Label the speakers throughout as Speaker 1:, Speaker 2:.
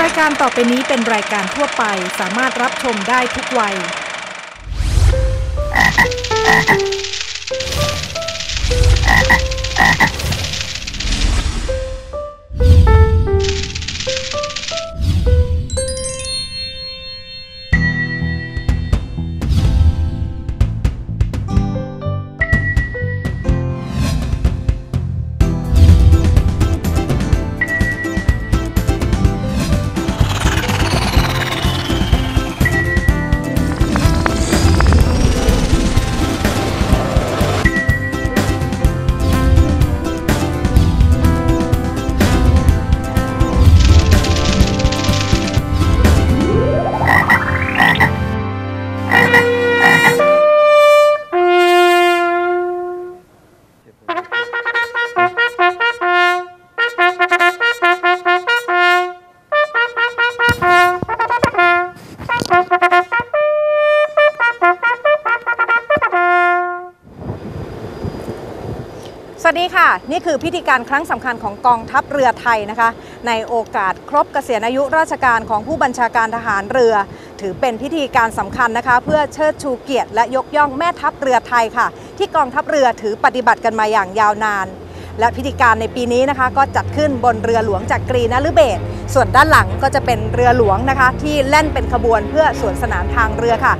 Speaker 1: รายการต่อไปนี้เป็นรายการทั่วไปสามารถรับชมได้ทุกวัยส สดีค่ะ นี่คือพิธีการครั้งสำคัญของกองทัพเรือไทยนะคะ ในโอกาสครบเกษียณอายุราชการของผู้บัญชาการทหารเรือ ถือเป็นพิธีการสำคัญนะคะ เพื่อเชิดชูเกียรติและยกย่องแม่ทัพเรือไทยค่ะ ที่กองทัพเรือถือปฏิบัติกันมาอย่างยาวนาน และพิธีการในปีนี้นะคะ ก็จัดขึ้นบนเรือหลวงจากกรีนฤเบศส่วนด้านหลังก็จะเป็นเรือหลวงนะคะ ที่แล่นเป็นขบวนเพื่อสวนสนามทางเรือค่ะ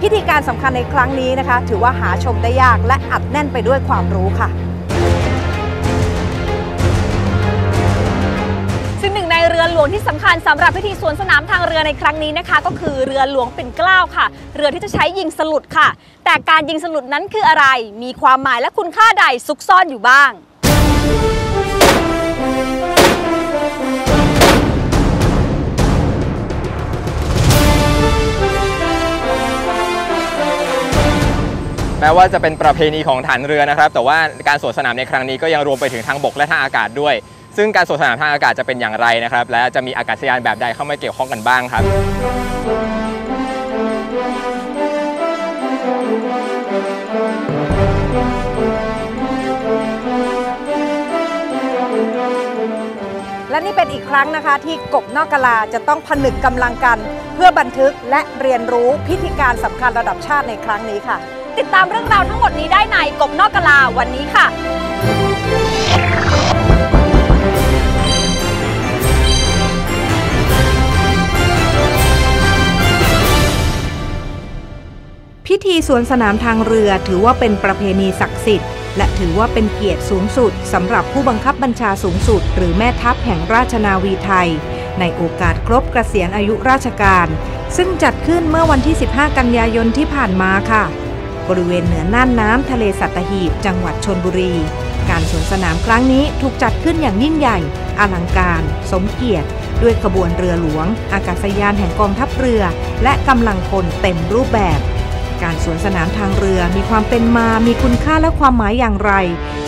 Speaker 1: พิธีการสำคัญในครั้งนี้นะคะ ถือว่าหาชมได้ยากและอัดแน่นไปด้วยความรู้ค่ะ
Speaker 2: เรือหลวงที่สำคัญสำหรับพิธีสวนสนามทางเรือในครั้งนี้นะคะ ก็คือเรือหลวงปิ่นเกล้าค่ะ เรือที่จะใช้ยิงสลุดค่ะ แต่การยิงสลุดนั้นคืออะไร มีความหมายและคุณค่าใดซุกซ่อนอยู่บ้าง
Speaker 3: แม้ว่าจะเป็นประเพณีของฐานเรือนะครับ แต่ว่าการสวนสนามในครั้งนี้ก็ยังรวมไปถึงทางบกและทางอากาศด้วย ซึ่งการสนสนามทางอากาศจะเป็นอย่างไรนะครับ และจะมีอากาศยานแบบใดเข้ามาเกี่ยวข้องกันบ้างครับ
Speaker 1: และนี่เป็นอีกครั้งนะคะ ที่กบนอกกะลาจะต้องผนึกกำลังกัน เพื่อบันทึกและเรียนรู้พิธีการสำคัญระดับชาติในครั้งนี้ค่ะ
Speaker 2: ติดตามเรื่องราวทั้งหมดนี้ได้ในกบนอกกะลาวันนี้ค่ะ
Speaker 1: พิธีสวนสนามทางเรือถือว่าเป็นประเพณีศักดิ์สิทธิ์ และถือว่าเป็นเกียรติสูงสุดสำหรับผู้บังคับบัญชาสูงสุด หรือแม่ทัพแห่งราชนาวีไทย ในโอกาสครบเกษียณอายุราชการ ซึ่งจัดขึ้นเมื่อวันที่ 15 กันยายนที่ผ่านมาค่ะ บริเวณเหนือน่านน้ำทะเลสัตหีบ จังหวัดชนบุรี การสวนสนามครั้งนี้ถูกจัดขึ้นอย่างยิ่งใหญ่ อลังการ สมเกียรติ ด้วยขบวนเรือหลวง อากาศยานแห่งกองทัพเรือ และกำลังพลเต็มรูปแบบ การสวนสนามทางเรือมีความเป็นมา มีคุณค่าและความหมายอย่างไร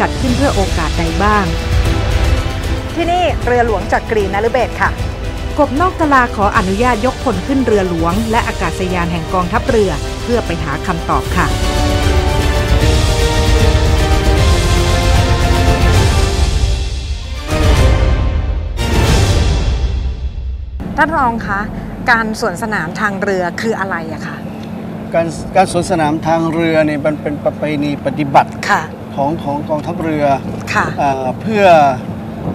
Speaker 1: จัดขึ้นเพื่อโอกาสใดบ้าง ที่นี่เรือหลวงจากกรีนฤเบศค่ะ กบนอกกะลาขออนุญาตยกพลขึ้นเรือหลวง และอากาศยานแห่งกองทัพเรือ เพื่อไปหาคำตอบค่ะท่านรองคะ การสวนสนามทางเรือคืออะไรอะคะ
Speaker 4: การการสวนสนามทางเรือเนี่ยมันเป็นประเพณีปฏิบัติ
Speaker 1: ค่ะ
Speaker 4: ของของกองทัพเรือ
Speaker 1: ค่ะ
Speaker 4: อาเพื่อ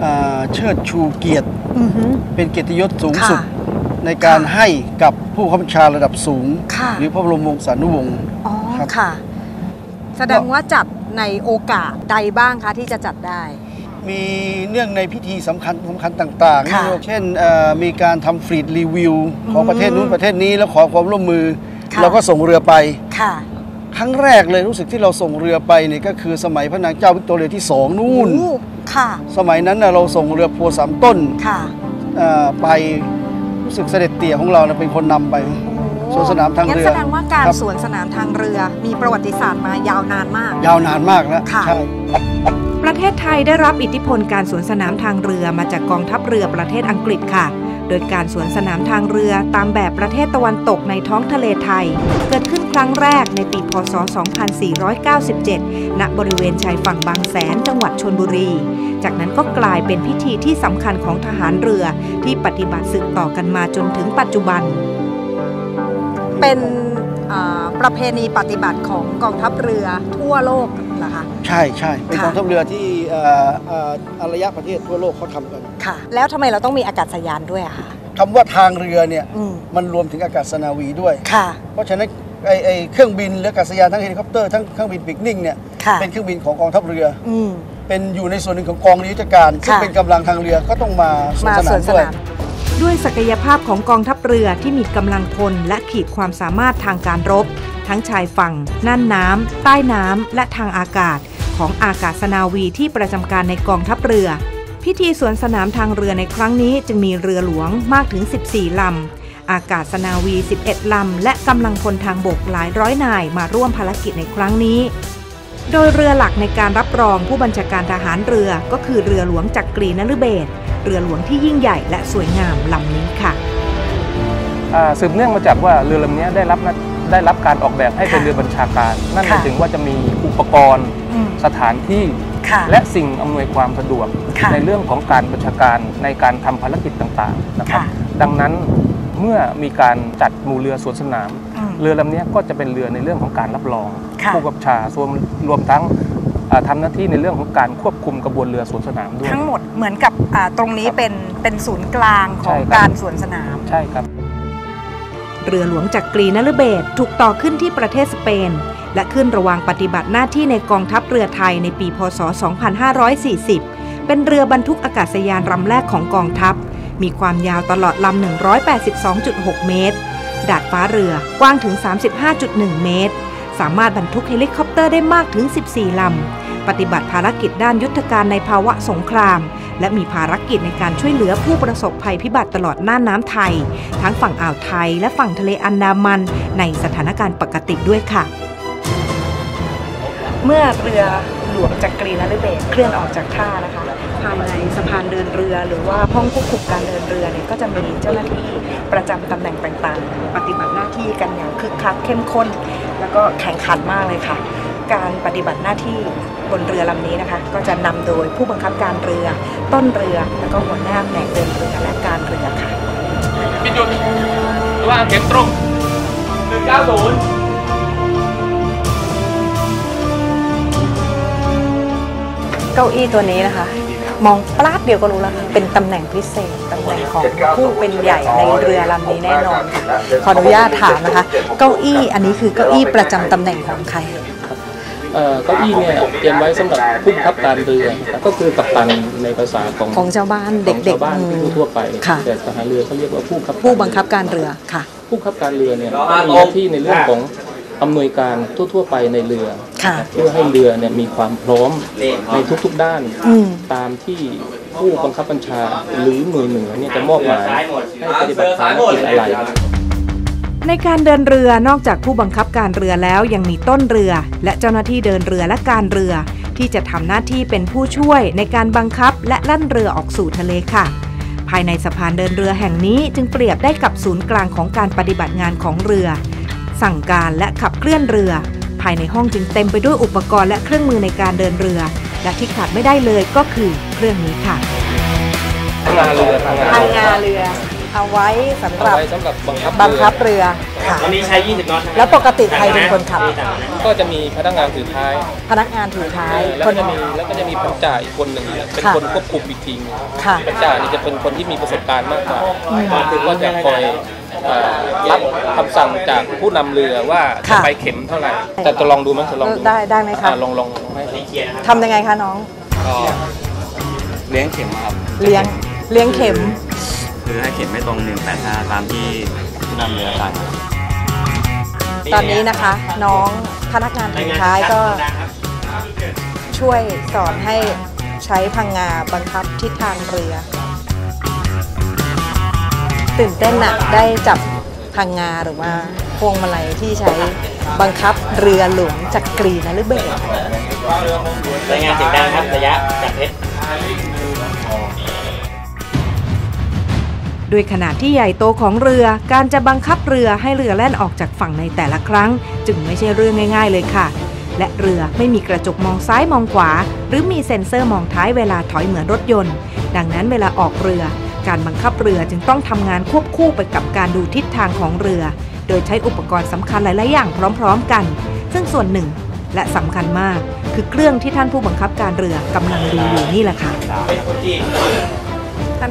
Speaker 4: อาเชิดชูเกียรติ
Speaker 1: อือฮึ
Speaker 4: เป็นเกียรติยศสูงสุด
Speaker 1: ค่ะ
Speaker 4: ในการ
Speaker 1: ค่ะ
Speaker 4: ให้กับผู้บังคับบัญชาระดับสูง
Speaker 1: ค่ะ
Speaker 4: หรือพระบรมวงศานุวงศ์
Speaker 1: อ๋อ
Speaker 4: ครับ
Speaker 1: ค่ะแสดงว่าจัดในโอกาสใดบ้างคะที่จะจัดได้
Speaker 4: มีเนื่องในพิธีสำคัญสำคัญต่าง
Speaker 1: ค่ะ
Speaker 4: ๆเช่นเอ่อมีการทำฟรีดรีวิวของ
Speaker 1: อืม
Speaker 4: ประเทศนู้นประเทศนี้แล้วขอความร่วมมือ
Speaker 1: ค่ะ
Speaker 4: เราก็ส่งเรือไป
Speaker 1: ค่ะ
Speaker 4: ครั้งแรกเลยรู้สึกที่เราส่งเรือไปเนี่ยก็คือสมัยพระนางเจ้าวิกตอเรียที่สองนู่น
Speaker 1: โอ้ค่ะ
Speaker 4: สมัยนั้นน่ะเราส่งเรือโพสามต้น
Speaker 1: ค่ะ
Speaker 4: เอ่อไปรู้สึกเสด็จเตี่ยของเรานะเป็นคนนำไป สวนสนามทางเรือ
Speaker 1: งั้นแสดงว่าการ
Speaker 4: ครับ
Speaker 1: สวนสนามทางเรือมีประวัติศาสตร์มายาวนานมาก
Speaker 4: ยาวนานมากแล้ว
Speaker 1: ค่ะ
Speaker 4: ใช่
Speaker 1: ประเทศไทยได้รับอิทธิพลการสวนสนามทางเรือมาจากกองทัพเรือประเทศอังกฤษค่ะ โดยการสวนสนามทางเรือตามแบบประเทศตะวันตกในท้องทะเลไทย เกิดขึ้นครั้งแรกในปีพศ 2497 ณ บริเวณชายฝั่งบางแสนจังหวัดชนบุรี จากนั้นก็กลายเป็นพิธีที่สำคัญของทหารเรือที่ปฏิบัติสืบต่อกันมาจนถึงปัจจุบัน เป็นประเพณีปฏิบัติของกองทัพเรือทั่วโลก นะคะ
Speaker 4: ใช่ใช่เป็น
Speaker 1: ค่ะ
Speaker 4: กองทัพเรือที่เอ่อเอ่ออารยประเทศทั่วโลกเขาทำกัน
Speaker 1: ค่ะ แล้วทำไมเราต้องมีอากาศยานด้วยอะคะ
Speaker 4: คำว่าทางเรือเนี่ย
Speaker 1: อืม
Speaker 4: มันรวมถึงอากาศนาวีด้วย
Speaker 1: ค่ะ
Speaker 4: เพราะฉะนั้นไอไอเครื่องบินหรืออากาศยานทั้งเฮลิคอปเตอร์ทั้งเครื่องบินปีกนิ่งเนี่ย
Speaker 1: ค่ะ
Speaker 4: เป็นเครื่องบินของกองทัพเรือ
Speaker 1: อืม
Speaker 4: เป็นอยู่ในส่วนหนึ่งของกองยุทธการซึ่ง
Speaker 1: ค่ะ
Speaker 4: เป็นกำลังทางเรือก็ต้องมาสวน
Speaker 1: มา
Speaker 4: ส
Speaker 1: ส
Speaker 4: นา
Speaker 1: วน
Speaker 4: ม
Speaker 1: ส
Speaker 4: ด้วย
Speaker 1: นาม ด้วยศักยภาพของกองทัพเรือที่มีกำลังพลและขีดความสามารถทางการรบ ทั้งชายฝั่ง น่านน้ำ ใต้น้ำ และทางอากาศ ของอากาศนาวีที่ประจำการในกองทัพเรือ พิธีสวนสนามทางเรือในครั้งนี้จึงมีเรือหลวงมากถึง 14 ลำ อากาศนาวี 11 ลำ และกำลังพลทางบกหลายร้อยนายมาร่วมภารกิจในครั้งนี้โดยเรือหลักในการรับรองผู้บัญชาการทหารเรือก็คือเรือหลวงจักกรีนฤเบศเรือหลวงที่ยิ่งใหญ่และสวยงามลำนี้ค่ะ
Speaker 5: สืบเนื่องมาจากว่าเรือลำนี้ได้รับ ได้รับการออกแบบให้เป็น
Speaker 1: ค่ะ
Speaker 5: เรือบัญชาการ นั่นห
Speaker 1: ค่ะ
Speaker 5: มายถึงว่าจะมีอุปกรณ์สถานที่
Speaker 1: ค่ะ
Speaker 5: และสิ่งอำนวยความสะดวก
Speaker 1: ค่ะ
Speaker 5: ในเรื่องของการบัญชาการในการทำภารกิจต่างๆนะครับ
Speaker 1: ค่ะ
Speaker 5: ดังนั้นเมื่อมีการจัดหมู่เรือสวนสนาม
Speaker 1: อืม
Speaker 5: เรือลำนี้ก็จะเป็นเรือในเรื่องของการรับรอง
Speaker 1: ค่ะ
Speaker 5: ผู้กำกับชารวมรวมทั้งอ่าทำหน้าที่ในเรื่องของการควบคุมกระบวนเรือสวนสนามด้วย
Speaker 1: ทั้งหมดเหมือนกับอ่าตรงนี้เป็นเป็นศูนย์กลางข
Speaker 5: ใช่
Speaker 1: อง
Speaker 5: ครับ
Speaker 1: การสวนสนาม
Speaker 5: ใช่ครับ
Speaker 1: เรือหลวงจักกรีนฤเบศถูกต่อขึ้นที่ประเทศสเปน และขึ้นระว่างปฏิบัติหน้าที่ในกองทัพเรือไทยในปีพศ 2540 เป็นเรือบรรทุกอากาศยานลำแรกของกองทัพ มีความยาวตลอดลำ 182.6 เมตร ดาดฟ้าเรือกว้างถึง 35.1 เมตร สามารถบรรทุกเฮลิคอปเตอร์ได้มากถึง 14 ลำ ปฏิบัติภารกิจด้านยุทธการในภาวะสงคราม และมีภารกิจในการช่วยเหลือผู้ประสบภัยพิบัติตลอดน่านน้ำไทย ทั้งฝั่งอ่าวไทยและฝั่งทะเลอันดามันในสถานการณ์ปกติด้วยค่ะ เมื่อเรือหลวงจักรีนฤเบศเคลื่อนออกจากท่านะคะภายในสะพานเดินเรือ หรือว่าห้องควบคุมการเดินเรือเนี่ยก็จะมีเจ้าหน้าที่ประจำตำแหน่งต่างๆ ปฏิบัติหน้าที่กันอย่างคึกคักเข้มข้น แล้วก็แข่งขันมากเลยค่ะ การปฏิบัติหน้าที่บนเรือลำนี้นะคะ ก็จะนำโดยผู้บังคับการเรือ ต้นเรือ แล้วก็หัวหน้าแผนกเดินเรือและการเรือค่ะ
Speaker 5: พิจุดระว่างเข็มตรง 190
Speaker 1: เก้าอี้ตัวนี้นะคะ มองปลาดเดียวก็รู้แล้วค่ะเป็นตำแหน่งพิเศษตำแหน่งของผู้เป็นใหญ่ในเรือลำนี้แน่นอนค่ะขออนุญาตถามนะคะ เก้าอี้อันนี้คือเก้าอี้ประจำตำแหน่งของใคร
Speaker 6: เอ่อเก้าอี้เนี่ยเตรียมไว้สำหรับผู้บังคับการเรือนะครับก็คือกัปตันในภาษาของ
Speaker 1: ของชาวบ้าน
Speaker 6: ของ
Speaker 1: เด็ก
Speaker 6: ชาวบ้าน
Speaker 1: ๆอืม
Speaker 6: ทั่วๆไป
Speaker 1: ค่ะ
Speaker 6: แต่ทหารเรือเขาเรียกว่าผู้บังคับ
Speaker 1: ผู้บังคับการเรือค่ะ
Speaker 6: ผู้บังคับการเรือเนี่ยก็มีหน้าที่ในเรื่องของอำนวยการทั่ว ๆ ไปในเรือ
Speaker 1: ค่ะ
Speaker 6: เพื่อให้เรือเนี่ยมีความพร้อมในทุกๆด้าน
Speaker 1: อืม
Speaker 6: ตามที่ผู้บังคับบัญชาหรือหน่วยเหนือเนี่ยจะมอบหมายให้ปฏิบัติภารกิจอะไร
Speaker 1: ในการเดินเรือนอกจากผู้บังคับการเรือแล้วยังมีต้นเรือ และเจ้าหน้าที่เดินเรือและการเรือ ที่จะทำหน้าที่เป็นผู้ช่วยในการบังคับและลั่นเรือออกสู่ทะเลค่ะ ภายในสะพานเดินเรือแห่งนี้จึงเปรียบได้กับศูนย์กลางของการปฏิบัติงานของเรือ สั่งการและขับเคลื่อนเรือ ภายในห้องจึงเต็มไปด้วยอุปกรณ์และเครื่องมือในการเดินเรือ และที่ขาดไม่ได้เลยก็คือเครื่องนี้ค่ะ
Speaker 6: ทางงานเรือทางงาน
Speaker 1: ทางงาเรือ เอาไว้สำห
Speaker 6: เอา
Speaker 1: รับ
Speaker 6: ไว้สำหรับบังคับ
Speaker 1: บังคับ
Speaker 6: เรือ
Speaker 1: เรือค่ะ
Speaker 7: วันนี้ใช้ 20น็อต
Speaker 1: แล้วปกติใครเป็นคนขับ
Speaker 6: ก็จะมีพนักงานถือท้าย
Speaker 1: พนักงานถือท้าย
Speaker 6: แล้ว
Speaker 1: ค
Speaker 6: ก็
Speaker 1: น
Speaker 6: จะมีแล้วก็จะมีพันจ่าอีกคนหนึ่งเป็น
Speaker 1: ค่ะ
Speaker 6: คนควบคุมอีกทีหนึง
Speaker 1: ค่ะ
Speaker 6: พันจ่านี่จะเป็นคนที่มีประสบการณ์มากกว่าคือว่าจะคอยเอ่อรับคำสั่งจากผู้นำเรือว่าจะ
Speaker 1: ค่ะ
Speaker 6: ไปเข็มเท่าไหร่แต่จะลองดูไหมจะลองดู
Speaker 1: ได้ได้ไหมคะ
Speaker 6: อ่าลองลองลองให้
Speaker 1: ทำยังไงคะน้อง
Speaker 3: ก็เลี้ยงเข็มครับ
Speaker 1: เลี้ยงเลี้ยงเข็ม
Speaker 3: คือให้เข็มไม่ตรง185ตามที่ผู้นำเรือสั่ง
Speaker 1: ตอนนี้นะคะ น้องพนักงานถือท้ายก็ช่วยสอนให้ใช้พังงาบังคับทิศทางเรือ ตื่นเต้นอะได้จับพังงาหรือว่าพวงมาลัยที่ใช้บังคับเรือหลวงจักรีนฤเบศร
Speaker 7: รายงานเสียงดังครับระยะจาก
Speaker 1: ด้วยขนาดที่ใหญ่โตของเรือ การจะบังคับเรือให้เรือแล่นออกจากฝั่งในแต่ละครั้ง จึงไม่ใช่เรื่องง่าย ๆ เลยค่ะ และเรือไม่มีกระจกมองซ้ายมองขวา หรือมีเซ็นเซอร์มองท้ายเวลาถอยเหมือนรถยนต์ ดังนั้นเวลาออกเรือ การบังคับเรือจึงต้องทำงานควบคู่ไปกับการดูทิศทางของเรือ โดยใช้อุปกรณ์สำคัญหลายๆอย่างพร้อม ๆ กัน ซึ่งส่วนหนึ่ง และสำคัญมาก คือเครื่องที่ท่านผู้บังคับการเรือกำลังดูอยู่นี่แหละค่ะ
Speaker 2: อั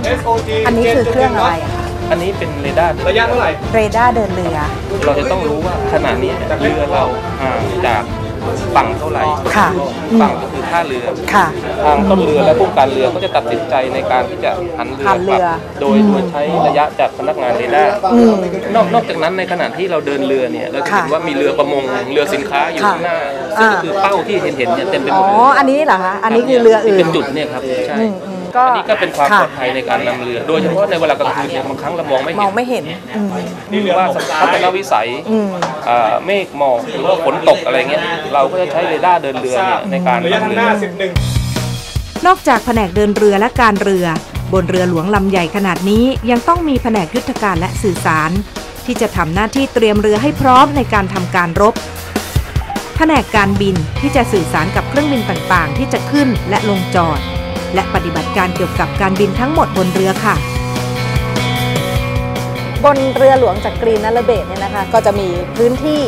Speaker 2: นนี้คือเครื่องอะไรอะคะ
Speaker 5: อันนี้เป็นเรดาร์
Speaker 6: ระยะเท่าไหร่
Speaker 2: เรดาร์เดินเรือ
Speaker 5: เราจะต้องรู้ว่าขณะนี้เรือเราห่างจากฝั่งเท่าไหร่
Speaker 2: ค่ะอืม
Speaker 5: ฝั่งก็คือท่าเรือ
Speaker 2: ค่ะ
Speaker 5: ทางต้นเรือและผู้การเรือก็จะตัดสินใจในการที่จะหันเรือ
Speaker 2: หันเรื
Speaker 5: ก
Speaker 2: อ
Speaker 5: ลับโดยโดยใช้ระยะจากพนักงานเรดาร์
Speaker 2: อืม
Speaker 5: นอกนอกจากนั้นในขณะที่เราเดินเรือเนี่ยเราจะเห็น
Speaker 2: ค่ะ
Speaker 5: ว่ามีเรือประมงเรือสินค้าอยู่
Speaker 2: ค่ะ
Speaker 5: ข้างหน้าซึ่งก็
Speaker 2: อ่า
Speaker 5: คือเป้าที่เห็นเห็นๆเนี่ยเต็มไปห
Speaker 2: อ๋
Speaker 5: ม
Speaker 2: อ
Speaker 5: ดเลย
Speaker 2: อันนี้เหรอคะ อันนี้คือเรืออื่น
Speaker 5: ที่เป็นจุดเนี่ยครับใช่
Speaker 2: อืมอืม ก็
Speaker 5: อันนี้ก็เป็นความ
Speaker 2: ค่ะ
Speaker 5: ปลอดภัยในการนำเรือ โดยเฉพาะในเวลากลางคืนเนี่ยบางครั้งเรามองไม่
Speaker 2: ม
Speaker 5: เห็
Speaker 2: อง
Speaker 5: น
Speaker 2: ไม่เห็นอืม
Speaker 5: หรือว่าทัศนวิสัย
Speaker 2: อืม
Speaker 5: เอ่อเมฆหมอกหรือว่าฝนตกอะไรเงี้ย เราก็จะใช้เรดาร์เดินเรือเนี่ยในการ
Speaker 6: ระยะ
Speaker 5: นำ
Speaker 6: ทาง
Speaker 5: เรื
Speaker 6: ห
Speaker 5: อ
Speaker 6: น้าสิบหนึ่ง
Speaker 1: นอกจากแผนกเดินเรือและการเรือ บนเรือหลวงลำใหญ่ขนาดนี้ยังต้องมีแผนกยุทธการและสื่อสาร ที่จะทำหน้าที่เตรียมเรือให้พร้อมในการทำการรบ แผนกการบินที่จะสื่อสารกับเครื่องบินต่างๆ ที่จะขึ้นและลงจอด และปฏิบัติการเกี่ยวกับการบินทั้งหมดบนเรือค่ะ
Speaker 2: บนเรือหลวงจากกรีนนลเบศเนี่ยนะคะก็จะมีพื้นที่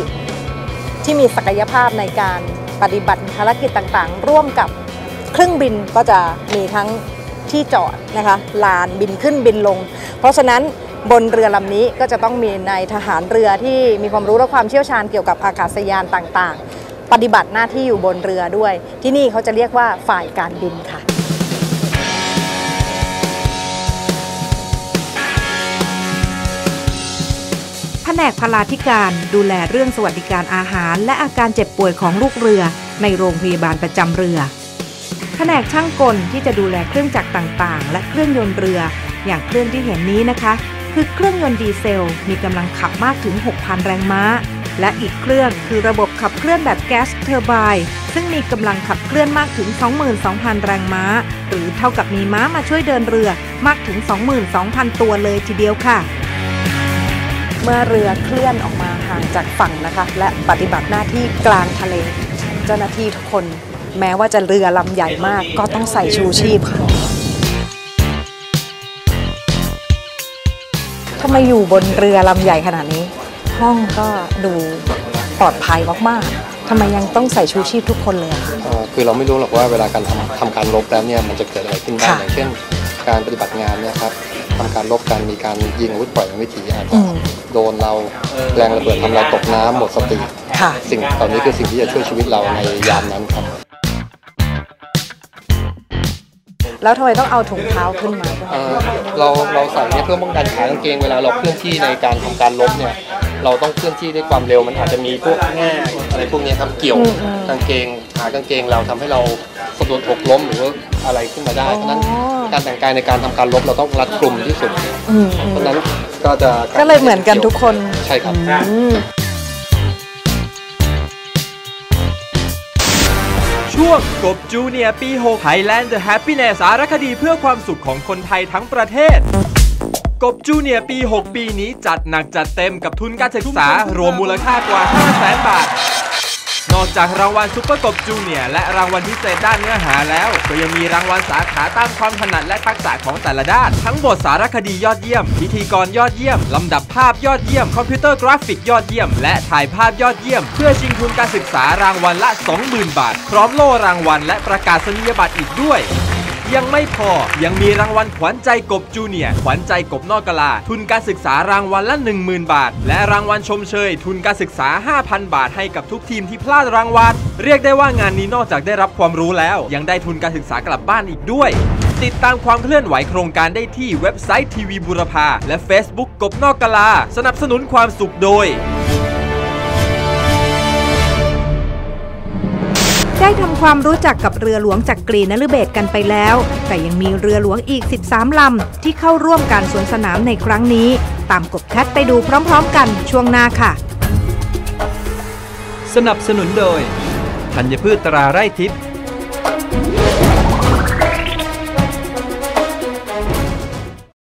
Speaker 2: ที่มีศักยภาพในการปฏิบัติภารกิจต่างๆ ร่วมกับเครื่องบินก็จะมีทั้งที่จอดนะคะลานบินขึ้นบินลง เพราะฉะนั้นบนเรือลำนี้ก็จะต้องมีนายทหารเรือที่มีความรู้และความเชี่ยวชาญเกี่ยวกับอากาศยานต่างๆ ปฏิบัติหน้าที่อยู่บนเรือด้วย ที่นี่เขาจะเรียกว่าฝ่ายการบินค่ะ
Speaker 1: นกพลาธิการดูแลเรื่องสวัสดิการอาหาร และอาการเจ็บป่วยของลูกเรือ ในโรงพยาบาลประจำเรือ แผนกช่างกลที่จะดูแลเครื่องจักรต่างๆ และเครื่องยนต์เรือ อย่างเครื่องที่เห็นนี้นะคะ คือเครื่องยนต์ดีเซลมีกำลังขับมากถึง 6,000 แรงม้า และอีกเครื่องคือระบบขับเคลื่อนแบบแก๊สเทอร์ไบน์ซึ่งมีกำลังขับเคลื่อนมากถึง 22,000 แรงม้า หรือเท่ากับมีม้ามาช่วยเดินเรือมากถึง 22,000 ตัวเลยทีเดียวค่ะ
Speaker 2: เมื่อเรือเคลื่อนออกมาห่างจากฝั่งนะคะ และปฏิบัติหน้าที่กลางทะเล เจ้าหน้าที่ทุกคนแม้ว่าจะเรือลำใหญ่มากก็ต้องใส่ชูชีพค่ะทำไมอยู่บนเรือลำใหญ่ขนาดนี้ ห้องก็ดูปลอดภัยมากๆทำไมยังต้องใส่ชูชีพทุกคนเลยคะ
Speaker 8: เอ่อคือเราไม่รู้หรอกว่าเวลาการทำทำการรบแล้วเนี่ยมันจะเกิดอะไรขึ้นบ้าง
Speaker 2: ค่ะ
Speaker 8: อย่างเช่น การปฏิบัติงานเนี่ยครับ ทำการรบกันมีการยิงอาวุธปล่อยวิถีอาจ
Speaker 2: อื
Speaker 8: จะ
Speaker 2: ม
Speaker 8: โดนเราแรงระเบิดทำเราตกน้ำหมดสติ
Speaker 2: ค่ะ
Speaker 8: สิ่งเหล่านี้คือสิ่งที่จะช่วยชีวิตเราในยามนั้นครับ
Speaker 2: แล้วทำไมต้องเอาถุงเท้าขึ้นมาด้วย
Speaker 8: เอ่อเราเราใส่เนี่ยเพื่อป้องกันขากางเกงเวลาเราเคลื่อนที่ในการทำการรบเนี่ยเราต้องเคลื่อนที่ด้วยความเร็วมันอาจจะมีพวกแง่อะไรพวกเนี้ยครับเกี่ยว
Speaker 2: อืมอืม
Speaker 8: กางเกงขากางเกงเราทำให้เราสะดุดหกล้มหรือว่าอะไรขึ้นมาได้เพราะฉะนั้น การแต่งกายในการทำการรบเราต้องรัดกลุ่มที่สุด
Speaker 2: อืมอื
Speaker 8: เพ
Speaker 2: ม
Speaker 8: ราะฉะนั้นก็จะ
Speaker 2: ก็เลยเหมือนกันทุกคน
Speaker 8: ใช่ครับ
Speaker 2: อืม
Speaker 9: ช่วงกบจูเนียร์ปี6 Thailand The Happiness สารคดีเพื่อความสุขของคนไทยทั้งประเทศ กบจูเนียร์ปี 6 ปีนี้จัดหนักจัดเต็มกับทุนการศึกษารวมมูลค่ากว่า 5 0 0 0 0 0 บาท นอกจากรางวัลซุปเปอร์กบจูเนียร์และรางวัลพิเศษด้านเนื้อหาแล้ว ก็ยังมีรางวัลสาขาตามความถนัดและทักษะของแต่ละด้าน ทั้งบทสารคดียอดเยี่ยม พิธีกรยอดเยี่ยม ลำดับภาพยอดเยี่ยม คอมพิวเตอร์กราฟิกยอดเยี่ยม และถ่ายภาพยอดเยี่ยม เพื่อชิงทุนการศึกษารางวัลละ 20,000 บาท พร้อมโล่รางวัลและประกาศนียบัตรอีกด้วย ยังไม่พอ ยังมีรางวัลขวัญใจกบจูเนียร์ขวัญใจกบนอกกะลา ทุนการศึกษารางวัลละ 10,000 บาท และรางวัลชมเชย ทุนการศึกษา 5,000 บาทให้กับทุกทีมที่พลาดรางวัลเรียกได้ว่างานนี้นอกจากได้รับความรู้แล้ว ยังได้ทุนการศึกษากลับบ้านอีกด้วยติดตามความเคลื่อนไหวโครงการได้ที่เว็บไซต์ทีวีบุรพาและ Facebook กบนอกกะลา สนับสนุนความสุขโดย
Speaker 1: ได้ทำความรู้จักกับเรือหลวงจากกรีนฤเบศกันไปแล้ว แต่ยังมีเรือหลวงอีก 13 ลำ ที่เข้าร่วมการสวนสนามในครั้งนี้ ตามกบแคทไปดูพร้อมๆกันช่วงหน้าค่ะ
Speaker 9: สนับสนุนโดยธัญพืชตราไร่ทิพย์